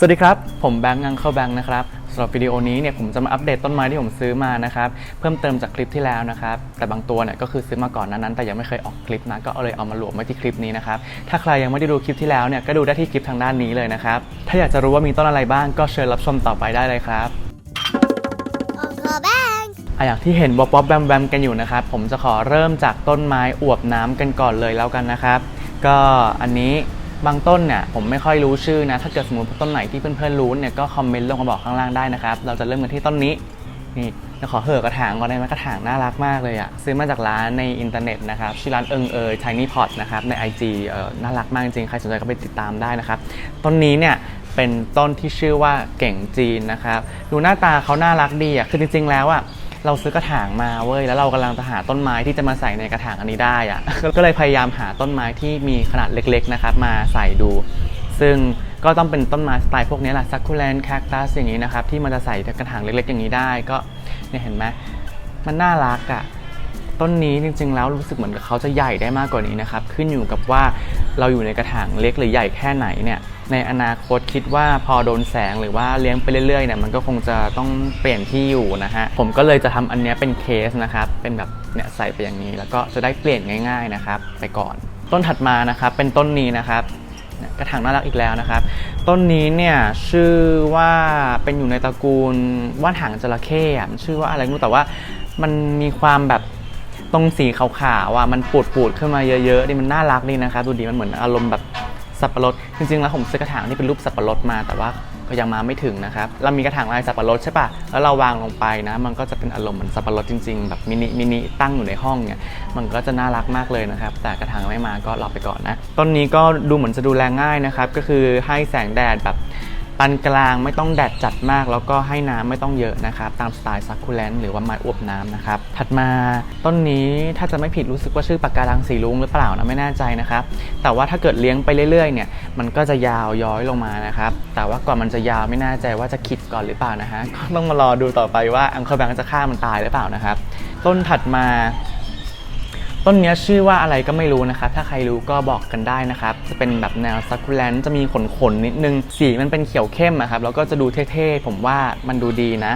สวัสดีครับ ผมแบงค์อังเข้าแบงค์นะครับสำหรับวิดีโอนี้เนี่ยผมจะมาอัปเดตต้นไม้ที่ผมซื้อมานะครับเพิ่มเติมจากคลิปที่แล้วนะครับแต่บางตัวเนี่ยก็คือซื้อมาก่อนหนานั้น แต่ยังไม่เคยออกคลิปนะก็เลยเอามารวมไว้ที่คลิปนี้นะครับถ้าใครยังไม่ได้ดูคลิปที่แล้วเนี่ยก็ดูได้ที่คลิปทางด้านนี้เลยนะครับถ้าอยากจะรู้ว่ามีต้นอะไรบ้างก็เชิญรับชมต่อไปได้เลยครับ Uncle Bang อะอย่างที่เห็นบ๊อบบ๊อบแบมแบมกันอยู่นะครับผมจะขอเริ่มจากต้นไม้อวบน้ำกันก่อนเลยแล้วกันนะครับก็อันนี้ บางต้นเนี่ยผมไม่ค่อยรู้ชื่อนะ ถ้าเกิดสมมติต้นไหนที่เพื่อนๆรู้เนี่ยก็คอมเมนต์ลงมาบอกข้างล่างได้นะครับ เราจะเริ่มกันที่ต้นนี้นี่เดี๋ยวขอเหอะกระถางก่อนได้ไหมกระถางน่ารักมากเลยอะซื้อมาจากร้านในอินเทอร์เน็ตนะครับชื่อร้านเอิงเอย Tiny Pot นะครับใน IG เอ่อน่ารักมากจริงๆใครสนใจก็ไปติดตามได้นะครับต้นนี้เนี่ยเป็นต้นที่ชื่อว่าเก่งจีนนะครับดูหน้าตาเขาน่ารักดีอะคือจริงๆแล้วอะ เราซื้อกระถางมาเว้ยแล้วเรากำลังจะหาต้นไม้ที่จะมาใส่ในกระถางอันนี้ได้อะก็เลยพยายามหาต้นไม้ที่มีขนาดเล็กๆนะครับมาใส่ดู ซึ่งก็ต้องเป็นต้นไม้สไตล์พวกนี้แหละซักคูแลนแคคตัสอย่างนี้นะครับที่มันจะใส่ในกระถางเล็กๆอย่างนี้ได้ก็เนี่ยเห็นไหมมันน่ารักอะ่ะ ต้นนี้จริงๆ แล้วรู้สึกเหมือนกับเขาจะใหญ่ได้มากกว่านี้นะครับ ขึ้นอยู่กับว่าเราอยู่ในกระถางเล็กหรือใหญ่แค่ไหนเนี่ยในอนาคตคิดว่าพอโดนแสงหรือว่าเลี้ยงไปเรื่อยๆเนี่ยมันก็คงจะต้องเปลี่ยนที่อยู่นะฮะผมก็เลยจะทำอันนี้เป็นเคสนะครับเป็นแบบเนี่ยใส่ไปอย่างนี้ แล้วก็จะได้เปลี่ยนง่าย ๆนะครับ ไปก่อน ต้นถัดมานะครับเป็นต้นนี้นะครับกระถางน่ารักอีกแล้วนะครับ ต้นนี้เนี่ยชื่อว่าเป็นอยู่ในตระกูลว่านหางจระเข้มชื่อว่าอะไรไม่รู้แต่ว่ามันมีความแบบ ตรงสีขาวๆอะมันปูดปูดๆขึ้นมาเยอะๆนี่มันน่ารักดีนะครับดูดีมันเหมือนอารมณ์แบบสับปะรดจริงๆแล้วผมซื้อกระถางที่เป็นรูปสับปะรดมาแต่ว่าก็ยังมาไม่ถึงนะครับ เรามีกระถางลายสับปะรดใช่ปะแล้วเราวางลงไปนะ มันก็จะเป็นอารมณ์เหมือนสับปะรดจริงๆ แบบมินิมินิตั้งอยู่ในห้องเนี่ย มันก็จะน่ารักมากเลยนะครับ แต่กระถางไม่มาก็รอไปก่อนนะ ต้นนี้ก็ดูเหมือนจะดูแลง่ายนะครับ ก็คือให้แสงแดดแบบ ปานกลางไม่ต้องแดดจัดมาก แล้วก็ให้น้ำไม่ต้องเยอะนะครับตามสไตล์ซักคูแลนหรือว่าไม้อวบน้ำนะครับถัดมาต้นนี้ถ้าจะไม่ผิดรู้สึกว่าชื่อปากการังสีลุงหรือเปล่านะไม่แน่ใจนะครับแต่ว่าถ้าเกิดเลี้ยงไปเรื่อยๆเนี่ยมันก็จะยาวย้อยลงมานะครับแต่ว่าก่อนมันจะยาวไม่แน่ใจว่าจะขิดก่อนหรือเปล่านะฮะก็ต้องมารอดูต่อไปว่าอังเคอร์แบงจะฆ่ามันตายหรือเปล่านะครับต้นถัดมา ต้นเนี้ยชื่อว่าอะไรก็ไม่รู้นะครับ ถ้าใครรู้ก็บอกกันได้นะครับ จะเป็นแบบแนวซักคูแลนจะมีขนขนิดนึง สีมันเป็นเขียวเข้มอะครับ แล้วก็จะดูเท่ๆ ผมว่ามันดูดีนะ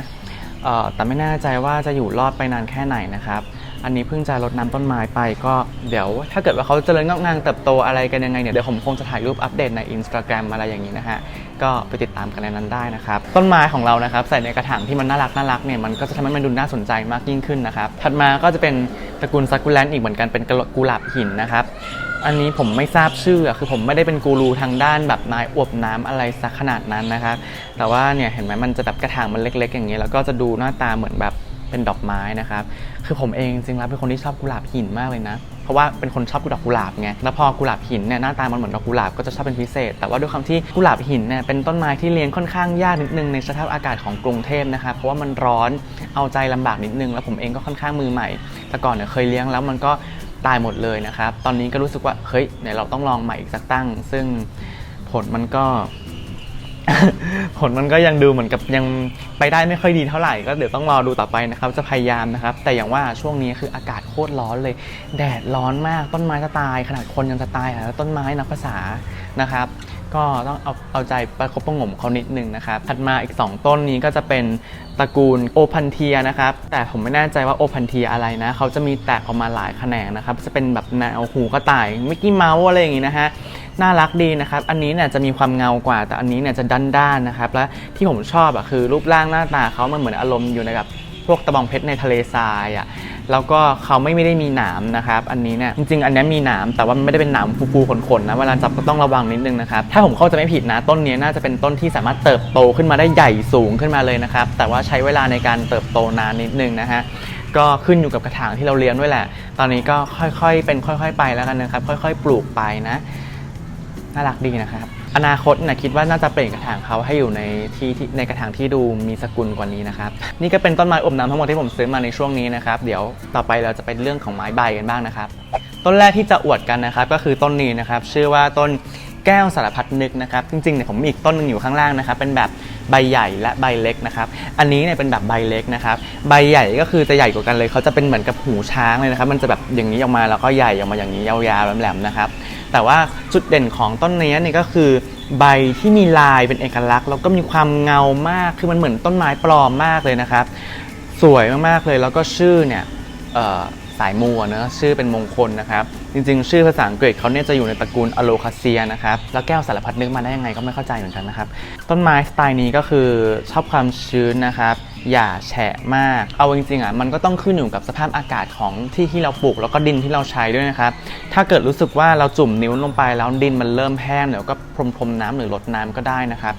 เอ่อแต่ไม่แน่ใจว่าจะอยู่รอดไปนานแค่ไหนนะครับ อันนี้เพิ่งจะรดน้ำต้นไม้ไปก็เดี๋ยว ถ้าเกิดว่าเขาเจริญงอกงามเติบโตอะไรกันยังไงเนี่ยเดี๋ยวผมคงจะถ่ายรูปอัปเดตใน Instagram อะไรอย่างนี้นะฮะก็ไปติดตามกันในนั้นได้นะครับ ต้นไม้ของเรานะครับใส่ในกระถางที่มันน่ารักน่ารักเนี่ยมันก็จะทำให้มันดูน่าสนใจมากยิ่งขึ้นนะครับถัดมาก็จะเป็นตระกูลซักคูแลนอีกเหมือนกันเป็นกุหลาบหินนะครับอันนี้ผมไม่ทราบชื่อคือผมไม่ได้เป็นกูรูทางด้านแบบไม้อวบน้ำอะไรสักขนาดนั้นนะครับ แต่ว่าเนี่ยเห็นไหมมันจะแบบกระถางมันเล็ก ๆ อย่างนี้ แล้วก็จะดูหน้าตาเหมือนแบบเป็นดอกไม้นะครับ คือผมเองจริงๆแล้วเป็นคนที่ชอบกุหลาบหินมากเลยนะ เพราะว่าเป็นคนชอบดอกกุหลาบไง แล้วพอกุหลาบหินเนี่ยหน้าตามันเหมือนดอกกุหลาบก็จะชอบเป็นพิเศษ แต่ว่าด้วยความที่กุหลาบหินเนี่ยเป็นต้นไม้ที่เลี้ยงค่อนข้างยากนิดนึงในสภาพอากาศของกรุงเทพนะครับเพราะว่ามันร้อน เอาใจลำบากนิดนึง แล้วผมเองก็ค่อนข้างมือใหม่ แต่ก่อนเนี่ยเคยเลี้ยงแล้วมันก็ตายหมดเลยนะครับ ตอนนี้ก็รู้สึกว่า เฮ้ยเดี๋ยวเราต้องลองใหม่อีกสักตั้ง ซึ่งผลมันก็ ผลมันก็ยังดูเหมือนกับยังไปได้ไม่ค่อยดีเท่าไหร่ก็เดี๋ยวต้องรอดูต่อไปนะครับ จะพยายามนะครับ แต่อย่างว่าช่วงนี้คืออากาศโคตรร้อนเลย แดดร้อนมากต้นไม้จะตาย ขนาดคนยังจะตายแล้วต้นไม้นับภาษานะครับ ก็ต้องเอาเอาใจประคบประหงมเขานิดนึงนะครับ ถัดมาอีก 2 ต้นนี้ก็จะเป็นตระกูลโอพันเทียนะครับ แต่ผมไม่แน่ใจว่าโอพันเทียอะไรนะ เขาจะมีแตกออกมาหลายแขนงนะครับ จะเป็นแบบแนวหูกระต่ายมิกกี้เมาส์อะไรอย่างงี้นะฮะ น่ารักดีนะครับ อันนี้เนี่ยจะมีความเงากว่า แต่อันนี้เนี่ยจะด้านๆนะครับ และที่ผมชอบอะคือรูปร่างหน้าตาเขามันเหมือนอารมณ์อยู่ในแบบพวกตะบองเพชรในทะเลทรายอะ แล้วก็เขาไม่ไม่ได้มีหนามนะครับ อันนี้เนี่ยจริงๆ อันนี้มีหนามแต่ว่ามันไม่ได้เป็นหนามฟูๆขนๆนะเวลาจับก็ต้องระวังนิดนึงนะครับถ้าผมเข้าใจไม่ผิดนะต้นนี้น่าจะเป็นต้นที่สามารถเติบโตขึ้นมาได้ใหญ่สูงขึ้นมาเลยนะครับแต่ว่าใช้เวลาในการเติบโตนานนิดนึงนะฮะก็ขึ้นอยู่กับกระถางที่เราเลี้ยงด้วยแหละ ตอนนี้ก็ค่อยๆ เป็นค่อย ๆ ไปแล้วกันนะครับ ค่อย ๆ ปลูกไปนะ น่ารักดีนะครับ อนาคตนะคิดว่าน่าจะเปลี่ยนกระถางเขาให้อยู่ในที่ที่ในกระถางที่ดูมีสกุลกว่านี้นะครับ นี่ก็เป็นต้นไม้อบน้ำทั้งหมดที่ผมซื้อมาในช่วงนี้นะครับ เดี๋ยวต่อไปเราจะเป็นเรื่องของไม้ใบกันบ้างนะครับ ต้นแรกที่จะอวดกันนะครับ ก็คือต้นนี้นะครับ ชื่อว่าต้น แก้วสารพัดนึกนะครับ จริงๆเนี่ยผมมีอีกต้นหนึงอยู่ข้างล่างนะครับ เป็นแบบใบใหญ่และใบเล็กนะครับ อันนี้เนี่ยเป็นแบบใบเล็กนะครับ ใบใหญ่ก็คือจะใหญ่กว่ากันเลย เขาจะเป็นเหมือนกับหูช้างเลยนะครับ มันจะแบบอย่างนี้ออกมาแล้วก็ใหญ่ออกมาอย่างนี้ยาวๆแหลมๆนะครับ แต่ว่าจุดเด่นของต้นนี้เนี่ยก็คือใบที่มีลายเป็นเอกลักษณ์ แล้วก็มีความเงามาก คือมันเหมือนต้นไม้ปลอมมากเลยนะครับ สวยมากๆเลย แล้วก็ชื่อเนี่ยเอ่อายมูเนอะชื่อเป็นมงคลนะครับ จริงๆ ชื่อภาษาอังกฤษเขาเนี่ยจะอยู่ในตระกูลอโลคาเซียนะครับ แล้วแก้วสารพัดนึกมาได้ยังไงก็ไม่เข้าใจเหมือนกันนะครับ ต้นไม้สไตล์นี้ก็คือชอบความชื้นนะครับอย่าแฉะมาก เอาจริงๆอะมันก็ต้องขึ้นอยู่กับสภาพอากาศของที่ที่เราปลูกแล้วก็ดินที่เราใช้ด้วยนะครับ ถ้าเกิดรู้สึกว่าเราจุ่มนิ้วลงไปแล้วดินมันเริ่มแห้งเดี๋ยวก็พรมพรมๆน้ำหรือลดน้ำก็ได้นะครับ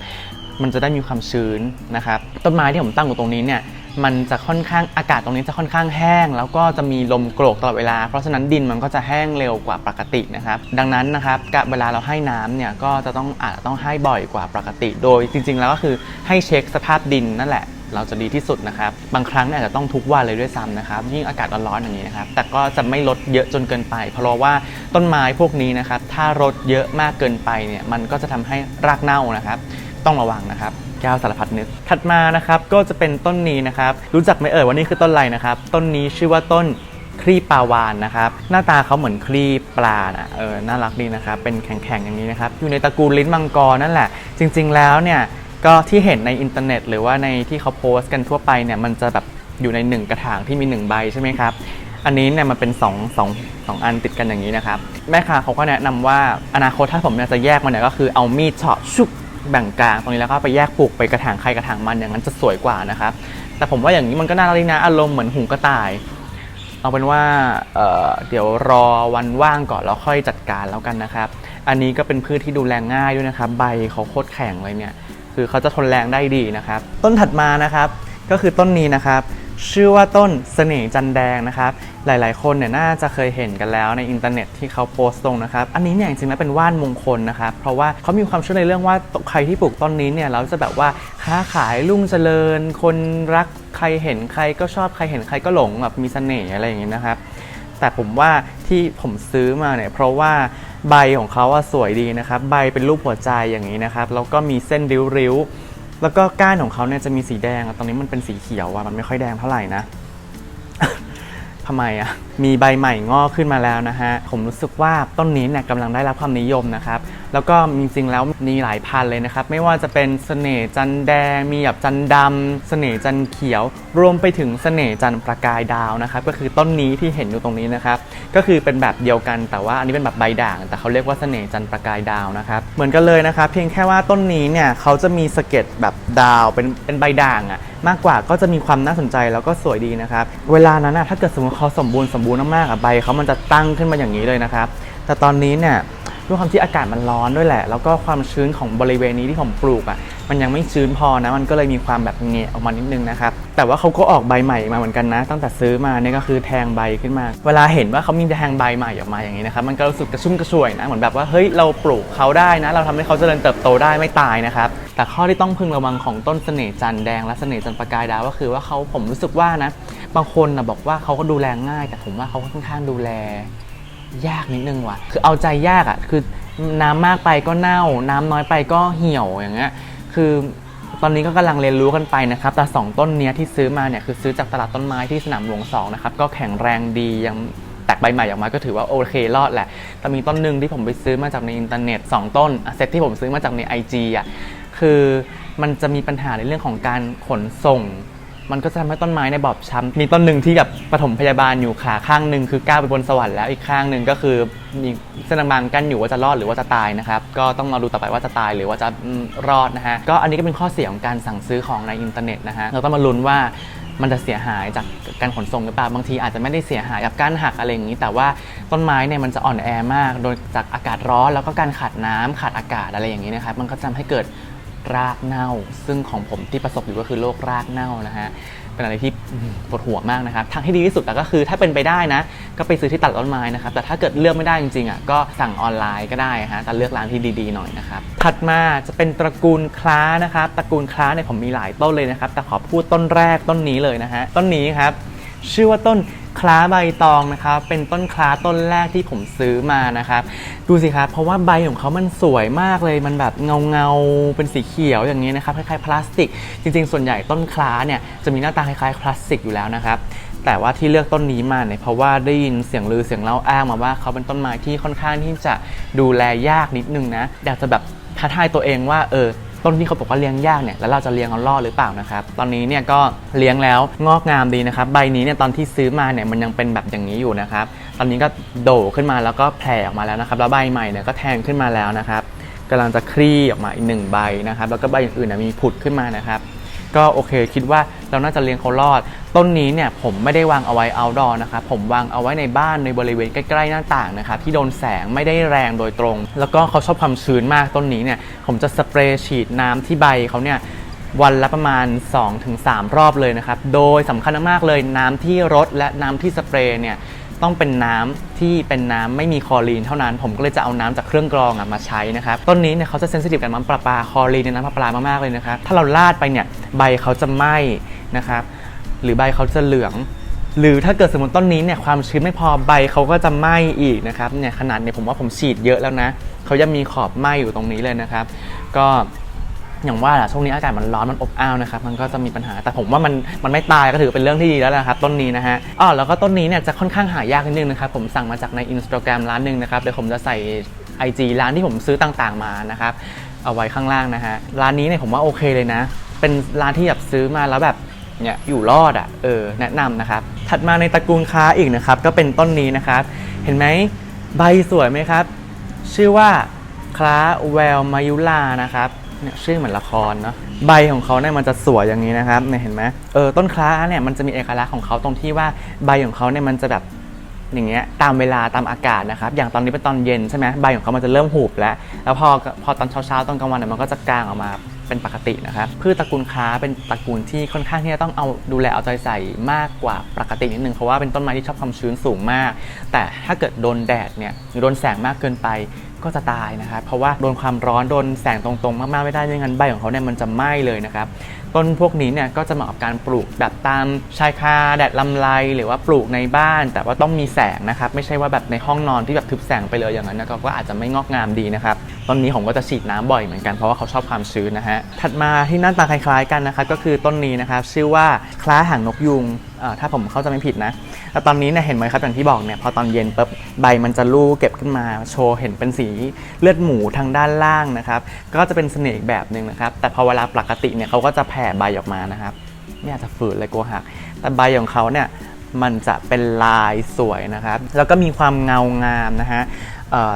มันจะได้มีความชื้นนะครับ ต้นไม้ที่ผมตั้งอยู่ตรงนี้เนี่ย มันจะค่อนข้างอากาศตรงนี้จะค่อนข้างแห้ง แล้วก็จะมีลมโกรกตลอดเวลา เพราะฉะนั้นดินมันก็จะแห้งเร็วกว่าปกตินะครับ ดังนั้นนะครับเวลาเราให้น้ำเนี่ยก็จะต้องอาจจะต้องให้บ่อยกว่าปกติ โดยจริง ๆ แล้วก็คือให้เช็คสภาพดินนั่นแหละเราจะดีที่สุดนะครับ บางครั้งเนี่ยอาจจะต้องทุกวันเลยด้วยซ้ำนะครับ ยิ่งอากาศร้อนๆอย่างนี้นะครับ แต่ก็จะไม่ลดเยอะจนเกินไป เพราะว่าต้นไม้พวกนี้นะครับ ถ้ารดเยอะมากเกินไปเนี่ย มันก็จะทำให้รากเน่านะครับ ต้องระวังนะครับ แก้วสารพัดนึก ถัดมานะครับก็จะเป็นต้นนี้นะครับ รู้จักไหมเอ่ยว่านี่คือต้นอะไรนะครับ ต้นนี้ชื่อว่าต้นครีบปลาวานนะครับ หน้าตาเขาเหมือนครีบปลานะเออน่ารักดีนะครับ เป็นแข็งๆอย่างนี้นะครับ อยู่ในตระกูลลิ้นมังกรนั่นแหละ จริง ๆ แล้วเนี่ยก็ที่เห็นในอินเทอร์เน็ต หรือว่าในที่เขาโพสต์กันทั่วไปเนี่ยมันจะแบบอยู่ในหนึ่งกระถางที่มีหนึ่งใบใช่ไหมครับ อันนี้เนี่ยมันเป็น2องสองสองอันติดกันอย่างนี้นะครับ แม่ค้าเขาก็แนะนำว่าอนาคตถ้าผมจะแยกมันเนี่ยก็คือเอามีดเฉาะชุก แบ่งกลางตรงนี้แล้วก็ไปแยกปลูกไปกระถางใครกระถางมันอย่างนั้นจะสวยกว่านะครับ แต่ผมว่าอย่างนี้มันก็น่ารักดีนะอารมณ์เหมือนหูกระต่าย เอาเป็นว่าเเดี๋ยวรอวันว่างก่อนแล้วค่อยจัดการแล้วกันนะครับ อันนี้ก็เป็นพืชที่ดูแลง่ายด้วยนะครับ ใบเขาโคตรแข็งเลยเนี่ย คือเขาจะทนแรงได้ดีนะครับ ต้นถัดมานะครับ ก็คือต้นนี้นะครับ ชื่อว่าต้นเสน่ห์จันแดงนะครับ หลายๆ คนเนี่ยน่าจะเคยเห็นกันแล้วในอินเทอร์เน็ตที่เขาโพสต์ลงนะครับ อันนี้เนี่ยจริงๆแล้วเป็นว่านมงคลนะครับ เพราะว่าเขามีความเชื่อในเรื่องว่าใครที่ปลูกต้นนี้เนี่ยเราจะแบบว่าค้าขายรุ่งเจริญ คนรักใครเห็นใครก็ชอบใครเห็นใครก็หลงแบบมีเสน่ห์อะไรอย่างนี้นะครับ แต่ผมว่าที่ผมซื้อมาเนี่ยเพราะว่าใบของเขาอะสวยดีนะครับ ใบเป็นรูปหัวใจอย่างนี้นะครับ แล้วก็มีเส้นริ้วๆ แล้วก็ก้านของเขาเนี่ยจะมีสีแดงอะตอนนี้มันเป็นสีเขียวอะมันไม่ค่อยแดงเท่าไหร่นะ ทำไมอะมีใบใหม่งอกขึ้นมาแล้วนะฮะ ผมรู้สึกว่าต้นนี้เนี่ยกำลังได้รับความนิยมนะครับ แล้วก็จริงๆแล้วมีหลายพันเลยนะครับ ไม่ว่าจะเป็นเสน่ห์จันแดง มีแบบจันดำเสน่ห์จันเขียว รวมไปถึงเสน่ห์จันประกายดาวนะครับ ก็คือต้นนี้ที่เห็นอยู่ตรงนี้นะครับ ก็คือเป็นแบบเดียวกันแต่ว่าอันนี้เป็นแบบใบด่าง แต่เขาเรียกว่าเสน่ห์จันประกายดาวนะครับ เหมือนกันเลยนะครับ เพียงแค่ว่าต้นนี้เนี่ยเขาจะมีสะเก็ดแบบดาวเป็นเป็นใบด่างอะมากกว่าก็จะมีความน่าสนใจแล้วก็สวยดีนะครับ เวลานั้นนะถ้าเกิดสมมติเขาสมบูรณ์สมบูรณ์มากๆอะใบเขามันจะตั้งขึ้นมาอย่างนี้เลยนะครับ แต่ตอนนี้เนี่ย ด้วยความที่อากาศมันร้อนด้วยแหละ แล้วก็ความชื้นของบริเวณนี้ที่ผมปลูกอะ มันยังไม่ชื้นพอนะ มันก็เลยมีความแบบเงะออกมานิดนึงนะครับ แต่ว่าเขาก็ออกใบใหม่มาเหมือนกันนะ ตั้งแต่ซื้อมาเนี่ยก็คือแทงใบขึ้นมา เวลาเห็นว่าเขามีแทงใบใหม่ออกมาอย่างนี้นะครับ มันก็รู้สึกกระชุ่มกระชวยนะ เหมือนแบบว่า เฮ้ย เราปลูกเขาได้นะ เราทำให้เขาเจริญเติบโตได้ไม่ตายนะครับ แต่ข้อที่ต้องพึงระวังของต้นเสน่ห์จันแดงและเสน่ห์จันประกายดาวก็คือว่าเขาผมรู้สึกว่านะ บางคนนะบอกว่าเขาก็ดูแลง่าย แต่ผมว่าเขาค่อนข้างดูแล ยากนิดนึงว่ะ คือเอาใจยากอะ่ะ คือน้ำมากไปก็เน่า น้ำน้อยไปก็เหี่ยวอย่างเงี้ย คือตอนนี้ก็กำลังเรียนรู้กันไปนะครับ แต่สองต้นเนี้ยที่ซื้อมาเนี่ยคือซื้อจากตลาดต้นไม้ที่สนามหลวงสองนะครับ ก็แข็งแรงดียังแตกใบใหม่ออกมาก็ถือว่าโอเครอดแหละ แต่มีต้นหนึ่งที่ผมไปซื้อมาจากในอินเทอร์เน็ตสองต้นเซตที่ผมซื้อมาจากใน IG อะ คือมันจะมีปัญหาในเรื่องของการขนส่ง มันก็จะทำให้ต้นไม้ในยบอบช้ำมีต้นหนึ่งที่แบบปฐมพยาบาลอยู่ขาข้างหนึ่งคือก้าวไปบนสวรรค์แล้วอีกข้างหนึ่งก็คือมีเส้นบางๆกั้นอยู่ว่าจะรอดหรือว่าจะตายนะครับก็ต้องรอดูต่อไปว่าจะตายหรือว่าจะอืมรอดนะฮะก็อันนี้ก็เป็นข้อเสียของการสั่งซื้อของในอินเทอร์เน็ตนะฮะเราต้องมาลุ้นว่า มันจะเสียหายจากการขนส่งหรือเปล่าบางทีอาจจะไม่ได้เสียหายกับการหักอะไรอย่างนี้ แต่ว่าต้นไม้เนี่ยมันจะอ่อนแอมาก โดยจากอากาศร้อนแล้วก็การขาดน้ำขาดอากาศอะไรอย่างนี้นะครับมันก็จะทำให้เกิด รากเน่า ซึ่งของผมที่ประสบอยู่ก็คือโรครากเน่านะฮะเป็นอะไรที่ปวดหัวมากนะครับทางที่ดีที่สุดแต่ก็คือถ้าเป็นไปได้นะ ก็ไปซื้อที่ตลาดต้นไม้นะครับ แต่ถ้าเกิดเลือกไม่ได้จริงๆอะก็สั่งออนไลน์ก็ได้ฮะแต่เลือกร้านที่ดีๆหน่อยนะครับถัดมาจะเป็นตระกูลคล้านะครับตระกูลคล้าเนี่ยผมมีหลายต้นเลยนะครับ แต่ขอพูดต้นแรกต้นนี้เลยนะฮะต้นนี้ครับชื่อว่าต้น คล้าใบตองนะครับ เป็นต้นคล้าต้นแรกที่ผมซื้อมานะครับ ดูสิครับ เพราะว่าใบของเขามันสวยมากเลย มันแบบเงาเงาเป็นสีเขียวอย่างนี้นะครับ คล้ายๆพลาสติก จริง ๆ ส่วนใหญ่ต้นคล้าเนี่ยจะมีหน้าตาคล้ายๆพลาสติกอยู่แล้วนะครับ แต่ว่าที่เลือกต้นนี้มาเนี่ยเพราะว่าได้ยินเสียงลือเสียงเล่าอ้างมาว่าเขาเป็นต้นไม้ที่ค่อนข้างที่จะดูแลยากนิดนึงนะ อยากจะแบบท้าทายตัวเองว่าเออ ต้นที่เขาบอกว่าเลี้ยงยากเนี่ยแล้วเราจะเลี้ยงเอาล่อหรือเปล่านะครับตอนนี้เนี่ยก็เลี้ยงแล้วงอกงามดีนะครับใบนี้เนี่ยตอนที่ซื้อมาเนี่ยมันยังเป็นแบบอย่างนี้อยู่นะครับตอนนี้ก็โดขึ้นมาแล้วก็แผ่ออกมาแล้วนะครับแล้วใบใหม่เนี่ยก็แทงขึ้นมาแล้วนะครับกำลังจะคลี่ออกมาอีกหนึ่งใบนะครับแล้วก็ใบอื่นๆนะมีผุดขึ้นมานะครับก็โอเคคิดว่า เราน่าจะเลี้ยงเขารอด ต้นนี้เนี่ยผมไม่ได้วางเอาไว้ outdoor นะครับผมวางเอาไว้ในบ้านในบริเวณใกล้ๆหน้าต่างนะครับที่โดนแสงไม่ได้แรงโดยตรง แล้วก็เขาชอบความชื้นมากต้นนี้เนี่ยผมจะสเปรย์ฉีดน้ำที่ใบเขาเนี่ยวันละประมาณ 2-3 รอบเลยนะครับ โดยสำคัญมากๆเลยน้ำที่รดและน้ำที่สเปรย์เนี่ยต้องเป็นน้ำที่เป็นน้ำไม่มีคลอรีนเท่านั้น ผมก็เลยจะเอาน้ำจากเครื่องกรองอมาใช้นะครับ ต้นนี้เนี่ยเขาจะเซนซิทีฟกับน้ำประปาคลอรีนในน้ำประปามากๆเลยนะครับ ถ้าเราลาดไปเนี่ยใบเขาจะไหม้ นะครับหรือใบเขาจะเหลือง หรือถ้าเกิดสมมติต้นนี้เนี่ยความชื้นไม่พอใบเขาก็จะไหม้อีกนะครับเนี่ยขนาดเนี่ยผมว่าผมฉีดเยอะแล้วนะเขายังมีขอบไหม้อยู่ตรงนี้เลยนะครับ ก็อย่างว่าแหละช่วงนี้อากาศมันร้อนมันอบอ้าวนะครับมันก็จะมีปัญหาแต่ผมว่ามันมันไม่ตายก็ถือเป็นเรื่องที่ดีแล้วนะครับต้นนี้นะฮะอ๋อแล้วก็ต้นนี้เนี่ยจะค่อนข้างหายากนิดนึงนะครับผมสั่งมาจากใน Instagram ร้านหนึ่งนะครับเดี๋ยวผมจะใส่ IG ร้านที่ผมซื้อต่างๆมานะครับเอาไว้ข้างล่างนะฮะร้านนี้เนี่ยผมว่าโอเคเลยนะ เป็นร้านที่แบบซื้อมาแล้วแบบ เนี่ยอยู่รอดอะเออแนะนำนะครับ ถัดมาในตระกูลค้าอีกนะครับ ก็เป็นต้นนี้นะครับ เห็นไหมใบสวยไหมครับ ชื่อว่าคล้าแววมายุลานะครับเนี่ยชื่อเหมือนละครเนาะใบของเขาเนี่ยมันจะสวยอย่างนี้นะครับเนี่ยเห็นไหมเออต้นคล้าเนี่ยมันจะมีเอกลักษณ์ของเขาตรงที่ว่าใบของเขาเนี่ยมันจะแบบอย่างเงี้ยตามเวลาตามอากาศนะครับ อย่างตอนนี้เป็นตอนเย็นใช่ไหมใบของเขามันจะเริ่มหุบแล้ว แล้วพอพอตอนเช้าๆตอนกลางวันเนี่ยมันก็จะกลางออกมา เป็นปกตินะครับพืชตระกูลค้าเป็นตระกูลที่ค่อนข้างที่จะต้องเอาดูแลเอาใจใส่มากกว่าปกตินิดนึงเพราะว่าเป็นต้นไม้ที่ชอบความชื้นสูงมาก แต่ถ้าเกิดโดนแดดเนี่ยหรือโดนแสงมากเกินไปก็จะตายนะครับเพราะว่าโดนความร้อนโดนแสงตรงๆ มากๆไม่ได้ยิ่งั้นใบของเขาเนี่ยมันจะไหม้เลยนะครับ ต้นพวกนี้เนี่ยก็จะเหมาะกับการปลูกแบบตามชายคาแดดลำไรหรือว่าปลูกในบ้าน แต่ว่าต้องมีแสงนะครับ ไม่ใช่ว่าแบบในห้องนอนที่แบบทึบแสงไปเลยอย่างนั้นนะก็อาจจะไม่งอกงามดีนะครับต้นนี้ผมก็จะฉีดน้ำบ่อยเหมือนกันเพราะว่าเขาชอบความชื้นนะฮะถัดมาที่หน้าตาคล้ายๆกันนะครับก็คือต้นนี้นะครับชื่อว่าคล้าหางนกยุง ถ้าผมเข้าใจไม่ผิดนะแล้วตอนนี้เนี่ยเห็นไหมครับอย่างที่บอกเนี่ยพอตอนเย็นปุ๊บใบมันจะลู่เก็บขึ้นมาโชว์เห็นเป็นสีเลือดหมูทางด้านล่างนะครับ ก็จะเป็นเสน่ห์อีกแบบหนึ่งนะครับ แต่พอเวลาปกติเนี่ยเขาก็จะแผ่ใบออกมานะครับไม่อาจจะฝืนเลยกลัวหัก แต่ใบของเขาเนี่ยมันจะเป็นลายสวยนะครับ แล้วก็มีความเงางามนะฮะ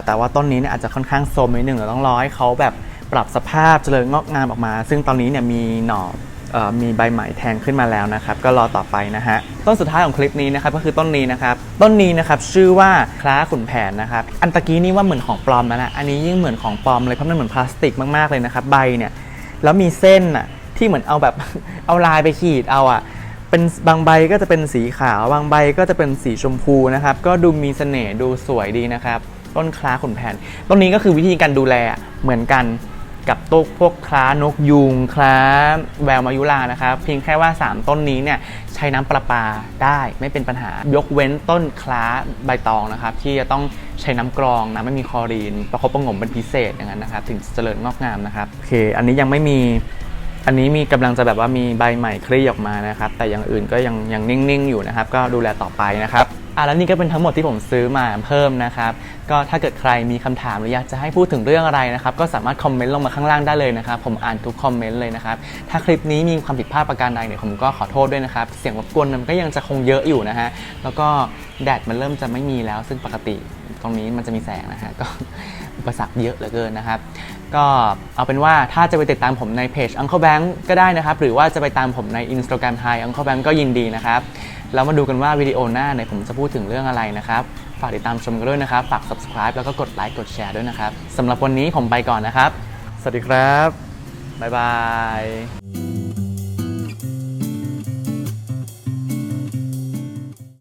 แต่ว่าต้นนี้เนี่ยอาจจะค่อนข้างโซมนิดหนึ่งเราต้องรอให้เขาแบบปรับสภาพเจริญงอกงามออกมา ซึ่งตอนนี้เนี่ยมีหนอ่อ มีใบใหม่แทงขึ้นมาแล้วนะครับ ก็รอต่อไปนะฮะ ต้นสุดท้ายของคลิปนี้นะครับก็คือต้นนี้นะครับ ต้นนี้นะครับชื่อว่าคล้าขุนแผนนะครับ อันตะกี้นี่ว่าเหมือนของปลอมแล้วนะ อันนี้ยิ่งเหมือนของปลอมเลยเพราะมันเหมือนพลาสติกมากๆเลยนะครับ ใบเนี่ย แล้วมีเส้นอะที่เหมือนเอาแบบเอาลายไปขีดเอาอะ เป็นบางใบก็จะเป็นสีขาว บางใบก็จะเป็นสีชมพูนะครับ ก็ดูมีเสน่ห์ดูสวยดีนะครับ ต้นคล้าขุนแผน ต้นนี้ก็คือวิธีการดูแลเหมือนกัน กับตัวพวกคล้านกยุงคล้าแววมายุรานะครับเพียงแค่ว่า 3 ต้นนี้เนี่ยใช้น้ำประปาได้ไม่เป็นปัญหายกเว้นต้นคล้าใบตองนะครับ ที่จะต้องใช้น้ำกรองน้ำไม่มีคลอรีน ประคบประงมเป็นพิเศษอย่างนั้นนะครับ ถึงจเจริญงอกงามนะครับโอเค อันนี้ยังไม่มีอันนี้มีกำลังจะแบบว่ามีใบใหม่คลี่ออกมานะครับ แต่อย่างอื่นก็ยังยังนิ่งๆอยู่นะครับ ก็ดูแลต่อไปนะครับ อะแล้วนี่ก็เป็นทั้งหมดที่ผมซื้อมาเพิ่มนะครับ ก็ถ้าเกิดใครมีคำถามหรืออยากจะให้พูดถึงเรื่องอะไรนะครับ ก็สามารถคอมเมนต์ลงมาข้างล่างได้เลยนะครับ ผมอ่านทุกคอมเมนต์เลยนะครับ ถ้าคลิปนี้มีความผิดพลาดประการใดเนี่ยผมก็ขอโทษด้วยนะครับ เสียงรบกวนมันก็ยังจะคงเยอะอยู่นะฮะ แล้วก็ แดดมันเริ่มจะไม่มีแล้ว ซึ่งปกติตรงนี้มันจะมีแสงนะฮะ ก็อุปสรรคเยอะเหลือเกินนะครับ ก็เอาเป็นว่าถ้าจะไปติดตามผมในเพจ Uncle Bank ก็ได้นะครับ หรือว่าจะไปตามผมใน Instagram Hi Uncle Bank ก็ยินดีนะครับ แล้วมาดูกันว่าวิดีโอหน้าเนี่ยผมจะพูดถึงเรื่องอะไรนะครับ ฝากติดตามชมกันด้วยนะครับ ฝาก subscribe แล้วก็กดไลค์กดแชร์ด้วยนะครับสำหรับวันนี้ผมไปก่อนนะครับ สวัสดีครับบ๊ายบาย